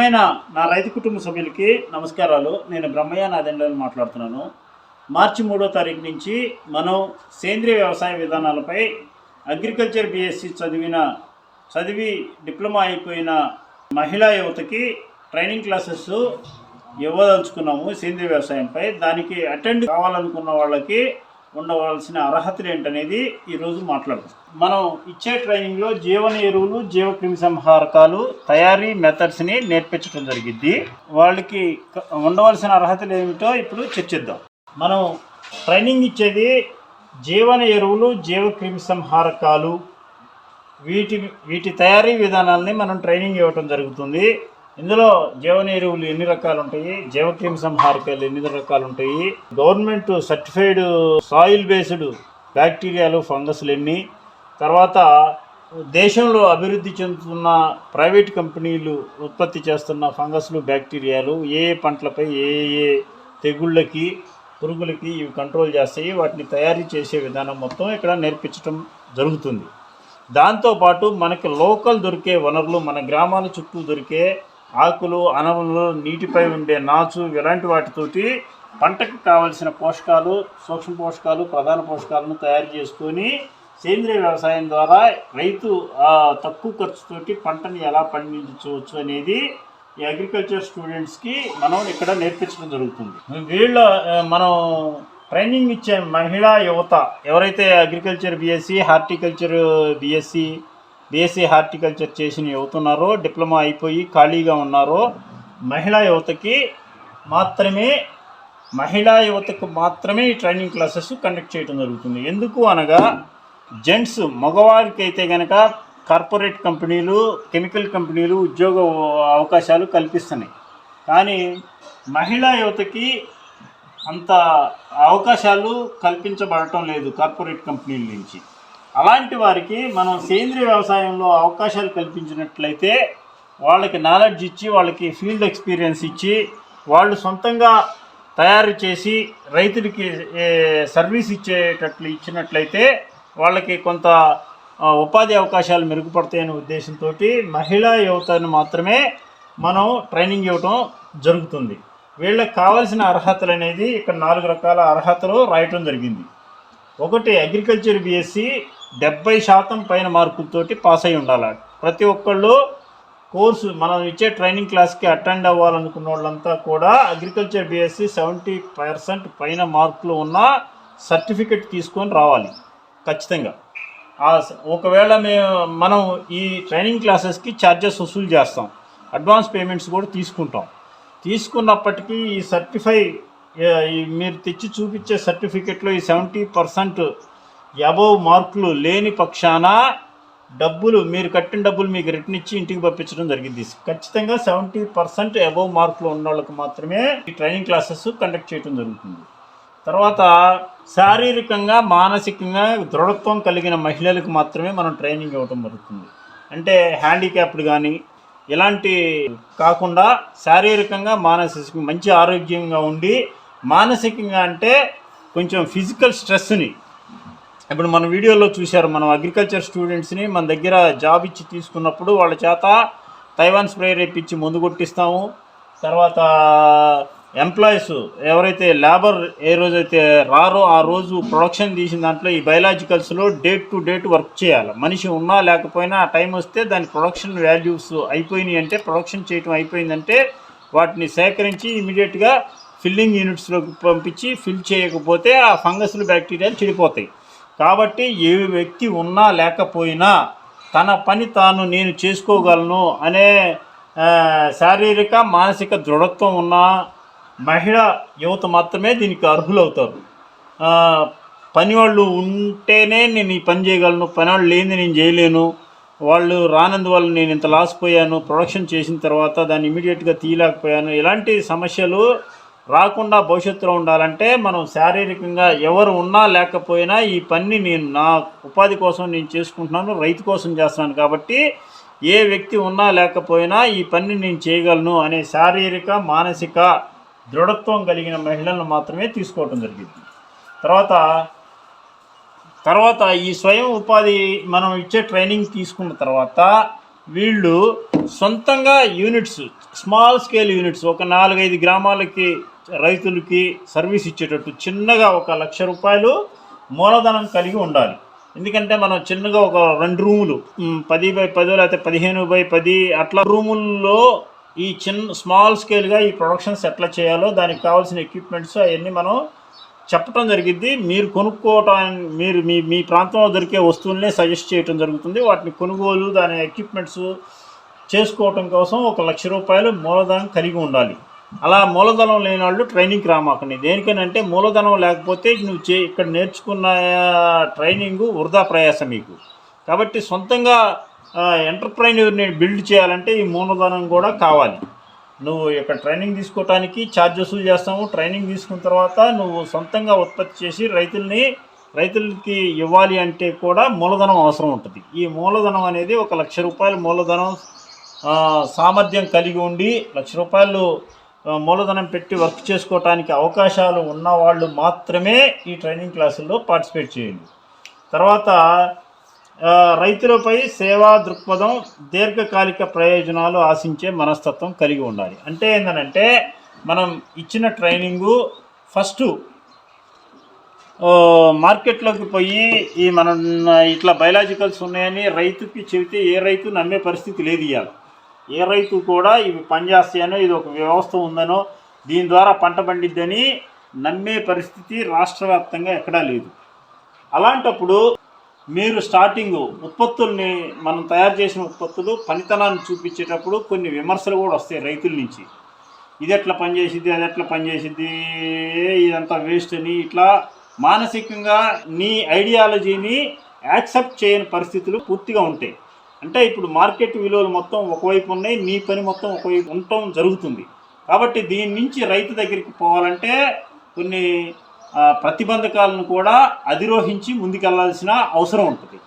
ప్రియమైన నా రైతు కుటుంబ సభ్యులకి నమస్కారాలు. నేను బ్రహ్మయ్య నాదెండని మాట్లాడుతున్నాను. మార్చి మూడో తారీఖు నుంచి మనం సేంద్రియ వ్యవసాయ విధానాలపై అగ్రికల్చర్ బీఎస్సీ చదివిన చదివి డిప్లొమా అయిపోయిన మహిళా యువతకి ట్రైనింగ్ క్లాసెస్ ఇవ్వదలుచుకున్నాము సేంద్రియ వ్యవసాయంపై. దానికి అటెండ్ కావాలనుకున్న వాళ్ళకి ఉండవలసిన అర్హతలు ఏంటనేది ఈరోజు మాట్లాడుతాం మనం ఇచ్చే ట్రైనింగ్లో జీవన ఎరువులు జీవ క్రిమి సంహారకాలు తయారీ మెథడ్స్ని నేర్పించడం జరిగింది వాళ్ళకి ఉండవలసిన అర్హతలు ఏమిటో ఇప్పుడు చర్చిద్దాం. మనం ట్రైనింగ్ ఇచ్చేది జీవన ఎరువులు జీవ క్రిమి సంహారకాలు వీటి వీటి తయారీ విధానాలని మనం ట్రైనింగ్ ఇవ్వటం జరుగుతుంది. ఇందులో జీవన ఎరువులు ఎన్ని రకాలు ఉంటాయి జీవక్రిమి సంహారకాలు ఎన్ని రకాలు ఉంటాయి గవర్నమెంట్ సర్టిఫైడ్ సాయిల్ బేస్డ్ బ్యాక్టీరియాలు ఫంగస్లు ఎన్ని? తర్వాత దేశంలో అభివృద్ధి చెందుతున్న ప్రైవేట్ కంపెనీలు ఉత్పత్తి చేస్తున్న ఫంగస్లు బ్యాక్టీరియాలు ఏ ఏ పంటలపై ఏ ఏ తెగుళ్ళకి పురుగులకి ఇవి కంట్రోల్ చేస్తాయి? వాటిని తయారీ చేసే విధానం మొత్తం ఇక్కడ నేర్పించడం జరుగుతుంది. దాంతోపాటు మనకి లోకల్ దొరికే వనరులు మన గ్రామాల చుట్టూ దొరికే ఆకులు అనవలు నీటిపై ఉండే నాచు ఇలాంటి వాటితోటి పంటకు కావలసిన పోషకాలు సూక్ష్మ పోషకాలు ప్రధాన పోషకాలను తయారు చేసుకొని సేంద్రియ వ్యవసాయం ద్వారా రైతు ఆ, తక్కువ ఖర్చుతోటి పంటని ఎలా పండించవచ్చు అనేది ఈ అగ్రికల్చర్ స్టూడెంట్స్కి మనం ఇక్కడ నేర్పించడం జరుగుతుంది. వీళ్ళ మనం ట్రైనింగ్ ఇచ్చే మహిళా యువత ఎవరైతే agriculture BSc horticulture BSc BSc horticulture చేసిన యువతున్నారో డిప్లొమా అయిపోయి ఖాళీగా ఉన్నారో. మహిళా యువతకి మాత్రమే మహిళా యువతకు మాత్రమే ఈ ట్రైనింగ్ క్లాసెస్ కండక్ట్ చేయడం జరుగుతుంది. ఎందుకు అనగా జెంట్స్ మగవారికి అయితే కనుక కార్పొరేట్ కంపెనీలు కెమికల్ కంపెనీలు ఉద్యోగ అవకాశాలు కల్పిస్తున్నాయి. కానీ మహిళా యువతకి అంత అవకాశాలు కల్పించబడటం లేదు కార్పొరేట్ కంపెనీల నుంచి. అలాంటి వారికి మనం సేంద్రియ వ్యవసాయంలో అవకాశాలు కల్పించినట్లయితే వాళ్ళకి నాలెడ్జ్ ఇచ్చి వాళ్ళకి ఫీల్డ్ ఎక్స్పీరియన్స్ ఇచ్చి వాళ్ళు సొంతంగా తయారు చేసి రైతులకి సర్వీస్ ఇచ్చేటట్లు ఇచ్చినట్లయితే వాళ్ళకి కొంత ఉపాధి అవకాశాలు మెరుగుపడతాయనే ఉద్దేశంతో మహిళా యువతను మాత్రమే మనం ట్రైనింగ్ ఇవ్వటం జరుగుతుంది. వీళ్ళకి కావాల్సిన అర్హతలు అనేది ఇక్కడ నాలుగు రకాల అర్హతలు రాయటం జరిగింది. ఒకటి అగ్రికల్చర్ బీఎస్సీ డెబ్బై శాతం పైన మార్కులతోటి పాస్ అయి ఉండాలి? ప్రతి ఒక్కళ్ళు కోర్సు మనం ఇచ్చే ట్రైనింగ్ క్లాస్కి అటెండ్ అవ్వాలనుకున్న వాళ్ళంతా కూడా అగ్రికల్చర్ బీఎస్సీ సెవెంటీ పర్సెంట్ పైన మార్కులు ఉన్న సర్టిఫికెట్ తీసుకొని రావాలి. ఖచ్చితంగా. ఒకవేళ మేము మనం ఈ ట్రైనింగ్ క్లాసెస్కి ఛార్జెస్ వసూలు చేస్తాం. అడ్వాన్స్ పేమెంట్స్ కూడా తీసుకుంటాం. తీసుకున్నప్పటికీ ఈ సర్టిఫై మీరు తెచ్చి చూపించే సర్టిఫికెట్లో ఈ సెవెంటీ పర్సెంట్ అబవ్ మార్కులు లేని పక్షాన డబ్బులు మీరు కట్టిన డబ్బులు మీకు రిటర్న్ ఇచ్చి ఇంటికి పంపించడం జరిగింది. ఖచ్చితంగా సెవెంటీ పర్సెంట్ అబవ్ మార్కులు ఉన్న వాళ్ళకి మాత్రమే ఈ ట్రైనింగ్ క్లాసెస్ కండక్ట్ చేయడం జరుగుతుంది. తర్వాత శారీరకంగా మానసికంగా దృఢత్వం కలిగిన మహిళలకు మాత్రమే మనం ట్రైనింగ్ ఇవ్వడం జరుగుతుంది. అంటే హ్యాండిక్యాప్డ్ కానీ ఇలాంటి కాకుండా శారీరకంగా మానసికంగా మంచి ఆరోగ్యంగా ఉండి మానసికంగా అంటే కొంచెం ఫిజికల్ స్ట్రెస్ని ఇప్పుడు మన వీడియోలో చూశారు మనం అగ్రికల్చర్ స్టూడెంట్స్ని మన దగ్గర జాబ్ ఇచ్చి తీసుకున్నప్పుడు వాళ్ళ చేత తైవాన్ స్ప్రే రేపిచ్చి మందు కొట్టిస్తాము. తర్వాత ఎంప్లాయీస్ ఎవరైతే లేబర్ ఏ రోజైతే రారో ఆ రోజు ప్రొడక్షన్ తీసిన దాంట్లో ఈ బయలాజికల్స్లో డేట్ టు డేట్ వర్క్ చేయాలి. మనిషి ఉన్నా లేకపోయినా ఆ టైం వస్తే దాని ప్రొడక్షన్ వాల్యూస్ అయిపోయినాయి అంటే ప్రొడక్షన్ చేయటం అయిపోయిందంటే వాటిని సేకరించి ఇమీడియట్గా ఫిల్లింగ్ యూనిట్స్లోకి పంపించి ఫిల్ చేయకపోతే ఆ ఫంగస్లు బ్యాక్టీరియాలు చెడిపోతాయి. కాబట్టి ఏ వ్యక్తి ఉన్నా లేకపోయినా తన పని తాను నేను చేసుకోగలను అనే శారీరక మానసిక దృఢత్వం ఉన్న మహిళ యువత మాత్రమే దీనికి అర్హులవుతారు. పనివాళ్ళు పని వాళ్ళు ఉంటేనే నేను ఈ పని చేయగలను పనివాళ్ళు లేనిది లేని నేను చేయలేను వాళ్ళు రానందువల్ల నేను ఇంత లాస్ పోయాను ప్రొడక్షన్ చేసిన తర్వాత దాన్ని ఇమీడియట్గా తీయలేకపోయాను ఇలాంటి సమస్యలు రాకుండా భవిష్యత్తులో ఉండాలంటే మనం శారీరకంగా ఎవరు ఉన్నా లేకపోయినా ఈ పని నేను నా ఉపాధి కోసం నేను చేసుకుంటున్నాను రైతు కోసం చేస్తున్నాను కాబట్టి ఏ వ్యక్తి ఉన్నా లేకపోయినా ఈ పని నేను చేయగలను అనే శారీరక మానసిక దృఢత్వం కలిగిన మహిళలను మాత్రమే తీసుకోవటం జరిగింది. తర్వాత తర్వాత ఈ స్వయం ఉపాధి మనం ఇచ్చే ట్రైనింగ్ తీసుకున్న తర్వాత వీళ్ళు సొంతంగా యూనిట్స్ స్మాల్ స్కేల్ యూనిట్స్ ఒక నాలుగైదు గ్రామాలకి రైతులకి సర్వీస్ ఇచ్చేటట్టు చిన్నగా ఒక లక్ష రూపాయలు మూలధనం కలిగి ఉండాలి. ఎందుకంటే మనం చిన్నగా ఒక రెండు రూములు పది బై పది లేకపోతే పదిహేను బై పది అట్లా రూముల్లో ఈ చిన్న స్మాల్ స్కేల్గా ఈ ప్రొడక్షన్స్ ఎట్లా చేయాలో దానికి కావాల్సిన ఎక్విప్మెంట్స్ అవన్నీ మనం చెప్పడం జరిగింది మీరు కొనుక్కోవటం మీరు మీ మీ ప్రాంతంలో దొరికే వస్తువులనే సజెస్ట్ చేయడం జరుగుతుంది. వాటిని కొనుగోలు దాని ఎక్విప్మెంట్స్ చేసుకోవటం కోసం ఒక లక్ష రూపాయలు మూలధనం కలిగి ఉండాలి. అలా మూలధనం లేని వాళ్ళు ట్రైనింగ్కి రామాకండి. దేనికనంటే మూలధనం లేకపోతే నువ్వు చే ఇక్కడ నేర్చుకున్న ట్రైనింగ్ వృధా ప్రయాసం మీకు. కాబట్టి సొంతంగా ఎంటర్ప్రైన్యూర్ని బిల్డ్ చేయాలంటే ఈ మూలధనం కూడా కావాలి. నువ్వు ఇక్కడ ట్రైనింగ్ తీసుకోవటానికి ఛార్జ్ వసూలు చేస్తాము ట్రైనింగ్ తీసుకున్న తర్వాత నువ్వు సొంతంగా ఉత్పత్తి చేసి రైతుల్ని రైతులకి ఇవ్వాలి అంటే కూడా మూలధనం అవసరం ఉంటుంది. ఈ మూలధనం అనేది ఒక లక్ష రూపాయల మూలధనం సామర్థ్యం కలిగి ఉండి లక్ష రూపాయలు మూలధనం పెట్టి వర్క్ చేసుకోవటానికి అవకాశాలు ఉన్నవాళ్ళు మాత్రమే ఈ ట్రైనింగ్ క్లాసుల్లో పార్టిసిపేట్ చేయండి. తర్వాత రైతులపై సేవా దృక్పథం దీర్ఘకాలిక ప్రయోజనాలు ఆశించే మనస్తత్వం కలిగి ఉండాలి. అంటే ఏంటంటే మనం ఇచ్చిన ట్రైనింగు ఫస్ట్ మార్కెట్లోకి పోయి ఈ మనం ఇట్లా బయలాజికల్స్ ఉన్నాయని రైతుకి చెబితే ఏ రైతు నమ్మే పరిస్థితి లేదు ఇవాళ ఏ రైతు కూడా ఇవి పనిచేస్తాయనో ఇది ఒక వ్యవస్థ ఉందనో దీని ద్వారా పంట పండిద్దని నమ్మే పరిస్థితి రాష్ట్ర వ్యాప్తంగా ఎక్కడా లేదు. అలాంటప్పుడు మీరు స్టార్టింగ్ ఉత్పత్తుల్ని మనం తయారు చేసిన ఉత్పత్తులు పనితనాన్ని చూపించేటప్పుడు కొన్ని విమర్శలు కూడా వస్తాయి రైతుల నుంచి. ఇది ఎట్లా పనిచేసిద్ది అది ఎట్లా పనిచేసిద్ది ఇదంతా వేస్ట్ అని ఇట్లా మానసికంగా నీ ఐడియాలజీని యాక్సెప్ట్ చేయని పరిస్థితులు పూర్తిగా ఉంటాయి. అంటే ఇప్పుడు మార్కెట్ విలువలు మొత్తం ఒకవైపు ఉన్నాయి మీ పని మొత్తం ఒకవైపు ఉండటం జరుగుతుంది. కాబట్టి దీని నుంచి రైతు దగ్గరికి పోవాలంటే కొన్ని ప్రతిబంధకాలను కూడా అధిరోహించి ముందుకెళ్ళాల్సిన అవసరం ఉంటుంది.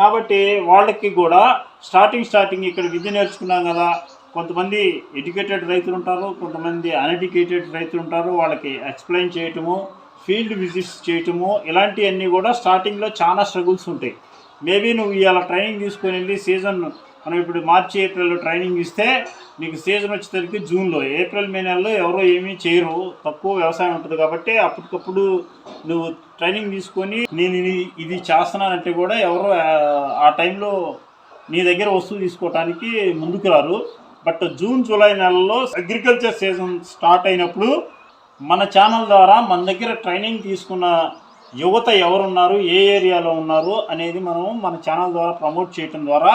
కాబట్టి వాళ్ళకి కూడా స్టార్టింగ్ స్టార్టింగ్ ఇక్కడ విద్య నేర్చుకున్నాం కదా. కొంతమంది ఎడ్యుకేటెడ్ రైతులు ఉంటారు కొంతమంది అన్ఎడ్యుకేటెడ్ రైతులు ఉంటారు. వాళ్ళకి ఎక్స్ప్లెయిన్ చేయటము ఫీల్డ్ విజిట్స్ చేయటము ఇలాంటివన్నీ కూడా స్టార్టింగ్లో చాలా స్ట్రగుల్స్ ఉంటాయి. మేబీ నువ్వు ఇవాళ ట్రైనింగ్ తీసుకొని వెళ్ళి సీజన్ మనం ఇప్పుడు మార్చి ఏప్రిల్లో ట్రైనింగ్ ఇస్తే నీకు సీజన్ వచ్చేసరికి జూన్లో ఏప్రిల్ మే నెలలో ఎవరో ఏమీ చేయరు. తక్కువ వ్యవసాయం ఉంటుంది కాబట్టి అప్పటికప్పుడు నువ్వు ట్రైనింగ్ తీసుకొని నేను ఇది ఇది చేస్తున్నానంటే కూడా ఎవరో ఆ- ఆ టైంలో నీ దగ్గర వస్తువు తీసుకోవడానికి ముందుకు రారు. బట్ జూన్ జూలై నెలలో అగ్రికల్చర్ సీజన్ స్టార్ట్ అయినప్పుడు మన ఛానల్ ద్వారా మన దగ్గర ట్రైనింగ్ తీసుకున్న యువత ఎవరున్నారు ఏ ఏరియాలో ఉన్నారు అనేది మనం మన ఛానల్ ద్వారా ప్రమోట్ చేయటం ద్వారా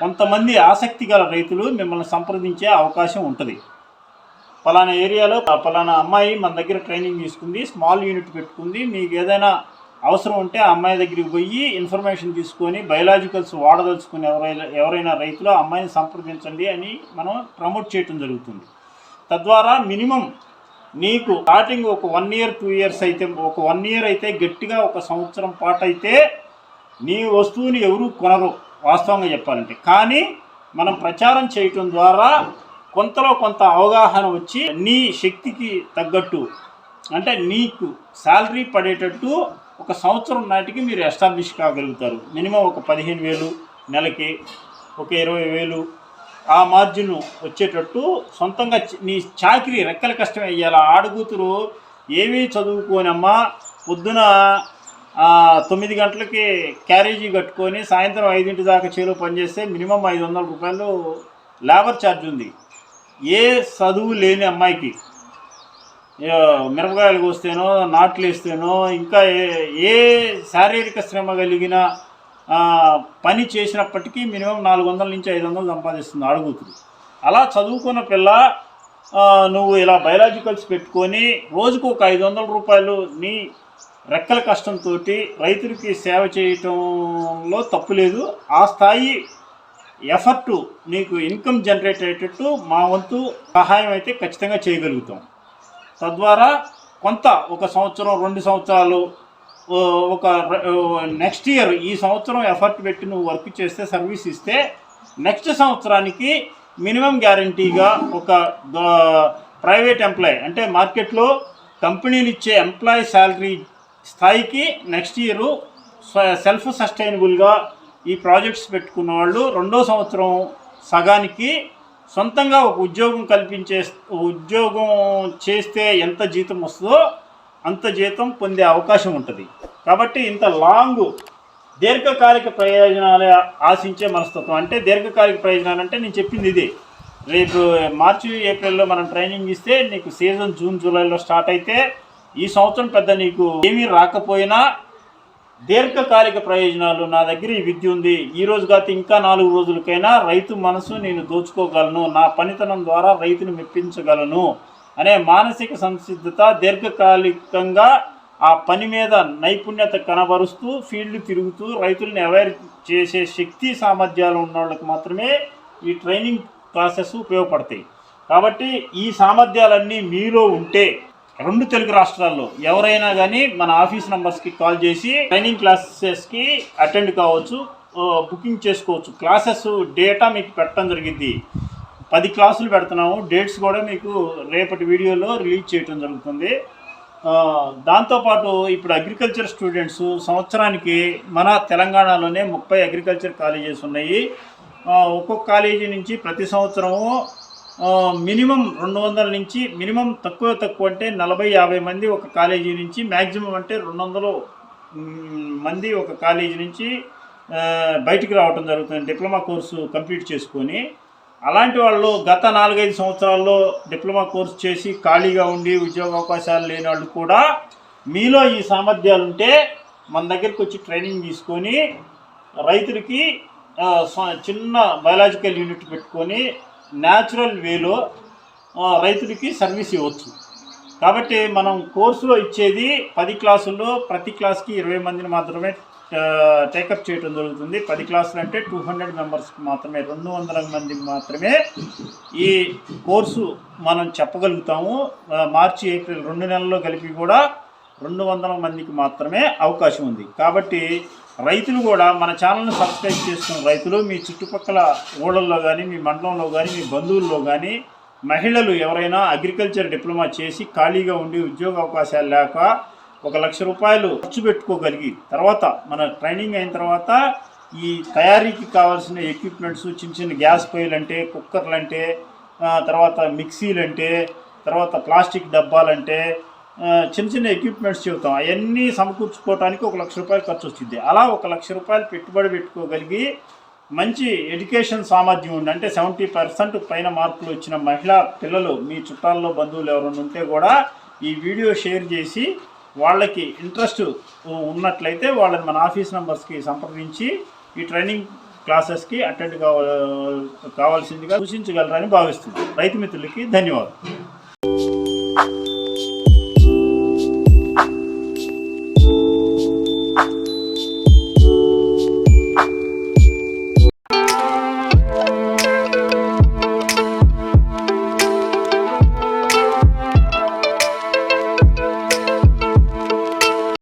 కొంతమంది ఆసక్తి గల రైతులు మిమ్మల్ని సంప్రదించే అవకాశం ఉంటుంది. పలానా ఏరియాలో పలానా అమ్మాయి మన దగ్గర ట్రైనింగ్ తీసుకుంది స్మాల్ యూనిట్ పెట్టుకుంది మీకు ఏదైనా అవసరం ఉంటే ఆ అమ్మాయి దగ్గరికి పోయి ఇన్ఫర్మేషన్ తీసుకొని బయలాజికల్స్ వాడదలుచుకుని ఎవరైనా ఎవరైనా రైతులు ఆ అమ్మాయిని సంప్రదించండి అని మనం ప్రమోట్ చేయటం జరుగుతుంది. తద్వారా మినిమం నీకు స్టార్టింగ్ ఒక వన్ ఇయర్ టూ ఇయర్స్ అయితే ఒక వన్ ఇయర్ అయితే గట్టిగా ఒక సంవత్సరం పాటు అయితే నీ వస్తువుని ఎవరు కొనరు వాస్తవంగా చెప్పాలంటే. కానీ మనం ప్రచారం చేయటం ద్వారా కొంతలో కొంత అవగాహన వచ్చి నీ శక్తికి తగ్గట్టు అంటే నీకు శాలరీ పడేటట్టు ఒక సంవత్సరం నాటికి మీరు ఎస్టాబ్లిష్ కాగలుగుతారు. మినిమం ఒక పదిహేను వేలు నెలకి ఒక ఇరవై వేలు ఆ మార్జిన్ వచ్చేటట్టు సొంతంగా నీ చాకరీ రెక్కల కష్టం వేయాలి ఆడుగుతురు ఏమీ చదువుకోనమ్మా. పొద్దున తొమ్మిది గంటలకి క్యారేజీ కట్టుకొని సాయంత్రం ఐదింటి దాకా చేలో పనిచేస్తే మినిమం ఐదు వందల రూపాయలు లేబర్ ఛార్జ్ ఉంది. ఏ చదువు లేని అమ్మాయికి మిరపకాయలు కోస్తేనో నాట్లు వేస్తేనో ఇంకా ఏ శారీరక శ్రమ కలిగిన పని చేసినప్పటికీ మినిమం నాలుగు వందల నుంచి ఐదు వందలు సంపాదిస్తుంది అడుగుతుంది అలా చదువుకున్న పిల్ల నువ్వు ఇలా బయలాజికల్స్ పెట్టుకొని రోజుకు ఒక ఐదు వందల రూపాయలు నీ రెక్కల కష్టంతో రైతులకి సేవ చేయటంలో తప్పు లేదు. ఆ స్థాయి ఎఫర్టు నీకు ఇన్కమ్ జనరేట్ అయ్యేటట్టు మా వంతు సహాయం అయితే ఖచ్చితంగా చేయగలుగుతాం. తద్వారా కొంత ఒక సంవత్సరం రెండు సంవత్సరాలు ఒక నెక్స్ట్ ఇయర్ ఈ సంవత్సరం ఎఫర్ట్ పెట్టి నువ్వు వర్క్ చేస్తే సర్వీస్ ఇస్తే నెక్స్ట్ సంవత్సరానికి మినిమం గ్యారంటీగా ఒక ప్రైవేట్ ఎంప్లాయ్ అంటే మార్కెట్లో కంపెనీలు ఇచ్చే ఎంప్లాయ్ శాలరీ స్థాయికి నెక్స్ట్ ఇయర్ సెల్ఫ్ సస్టైనబుల్గా ఈ ప్రాజెక్ట్స్ పెట్టుకున్న వాళ్ళు రెండో సంవత్సరం సగానికి సొంతంగా ఒక ఉద్యోగం కల్పించే ఉద్యోగం చేస్తే ఎంత జీతం వస్తుందో అంత జీతం పొందే అవకాశం ఉంటుంది. కాబట్టి ఇంత లాంగ్ దీర్ఘకాలిక ప్రయోజనాలు ఆశించే మనస్తత్వం. అంటే దీర్ఘకాలిక ప్రయోజనాలు అంటే నేను చెప్పింది ఇదే. రేపు మార్చి ఏప్రిల్లో మనం ట్రైనింగ్ ఇస్తే నీకు సీజన్ జూన్ జూలైలో స్టార్ట్ అయితే ఈ సంవత్సరం పెద్ద నీకు ఏమీ రాకపోయినా దీర్ఘకాలిక ప్రయోజనాలు నా దగ్గర ఈ విద్య ఉంది. ఈ రోజు కాదు ఇంకా నాలుగు రోజులకైనా రైతు మనసు నేను దోచుకోగలను. నా పనితనం ద్వారా రైతును మెప్పించగలను. అనే మానసిక సంసిద్ధత దీర్ఘకాలికంగా ఆ పని మీద నైపుణ్యత కనబరుస్తూ ఫీల్డ్ తిరుగుతూ రైతుల్ని అవేర్ చేసే శక్తి సామర్థ్యాలు ఉన్న వాళ్ళకి మాత్రమే ఈ ట్రైనింగ్ క్లాసెస్ ఉపయోగపడతాయి. కాబట్టి ఈ సామర్థ్యాలన్నీ మీలో ఉంటే రెండు తెలుగు రాష్ట్రాల్లో ఎవరైనా కానీ మన ఆఫీస్ నంబర్స్కి కాల్ చేసి ట్రైనింగ్ క్లాసెస్కి అటెండ్ కావచ్చు బుకింగ్ చేసుకోవచ్చు. క్లాసెస్ డేటా మీకు పెట్టడం జరిగింది. పది క్లాసులు పెడుతున్నాము. డేట్స్ కూడా మీకు రేపటి వీడియోలో రిలీజ్ చేయడం జరుగుతుంది. దాంతోపాటు ఇప్పుడు అగ్రికల్చర్ స్టూడెంట్స్ సంవత్సరానికి మన తెలంగాణలోనే ముప్పై అగ్రికల్చర్ కాలేజెస్ ఉన్నాయి. ఒక్కొక్క కాలేజీ నుంచి ప్రతి సంవత్సరము మినిమం రెండు వందల నుంచి మినిమం తక్కువ తక్కువ అంటే నలభై యాభై మంది ఒక కాలేజీ నుంచి మ్యాక్సిమం అంటే రెండు వందలు మంది ఒక కాలేజీ నుంచి బయటికి రావడం జరుగుతుంది. డిప్లొమా కోర్సు కంప్లీట్ చేసుకొని అలాంటి వాళ్ళు గత నాలుగైదు సంవత్సరాల్లో డిప్లొమా కోర్సు చేసి ఖాళీగా ఉండి ఉద్యోగ అవకాశాలు లేని వాళ్ళు కూడా మీలో ఈ సామర్థ్యాలు ఉంటే మన దగ్గరికి వచ్చి ట్రైనింగ్ తీసుకొని రైతులకి స- చిన్న బయాలజికల్ యూనిట్ పెట్టుకొని న్యాచురల్ వేలో రైతులకి సర్వీస్ ఇవ్వచ్చు. కాబట్టి మనం కోర్సులో ఇచ్చేది పది క్లాసుల్లో ప్రతి క్లాస్కి ఇరవై మందిని మాత్రమే టేకప్ చేయడం జరుగుతుంది. పది క్లాసులు అంటే టూ హండ్రెడ్ మెంబర్స్కి మాత్రమే రెండు వందల మందికి మాత్రమే ఈ కోర్సు మనం చెప్పగలుగుతాము. మార్చి ఏప్రిల్ రెండు నెలల్లో కలిపి కూడా రెండు వందల మందికి మాత్రమే అవకాశం ఉంది. కాబట్టి రైతులు కూడా మన ఛానల్ని సబ్స్క్రైబ్ చేసుకున్న రైతులు మీ చుట్టుపక్కల ఊళ్ళల్లో కానీ మీ మండలంలో కానీ మీ బంధువుల్లో కానీ మహిళలు ఎవరైనా అగ్రికల్చర్ డిప్లొమా చేసి ఖాళీగా ఉండి ఉద్యోగ అవకాశాలు లేక ఒక లక్ష రూపాయలు ఖర్చు పెట్టుకోగలిగి తర్వాత మన ట్రైనింగ్ అయిన తర్వాత ఈ తయారీకి కావాల్సిన ఎక్విప్మెంట్స్ చిన్న చిన్న గ్యాస్ పొయ్యిలు అంటే కుక్కర్లు అంటే తర్వాత మిక్సీలు అంటే తర్వాత ప్లాస్టిక్ డబ్బాలంటే చిన్న చిన్న ఎక్విప్మెంట్స్ చెబుతాం. అవన్నీ సమకూర్చుకోవడానికి ఒక లక్ష రూపాయలు ఖర్చు వచ్చింది అలా ఒక లక్ష రూపాయలు పెట్టుబడి పెట్టుకోగలిగి మంచి ఎడ్యుకేషన్ సామర్థ్యం ఉంది అంటే సెవెంటీ పర్సెంట్ పైన మార్కులు వచ్చిన మహిళా పిల్లలు మీ చుట్టాల్లో బంధువులు ఎవరైనా ఉంటే కూడా ఈ వీడియో షేర్ చేసి వాళ్ళకి ఇంట్రెస్ట్ ఉన్నట్లయితే వాళ్ళని మన ఆఫీస్ నెంబర్స్కి సంప్రదించి ఈ ట్రైనింగ్ క్లాసెస్కి అటెండ్ కావ కావాల్సిందిగా సూచించగలరని భావిస్తుంది రైతు మిత్రులకి ధన్యవాదాలు.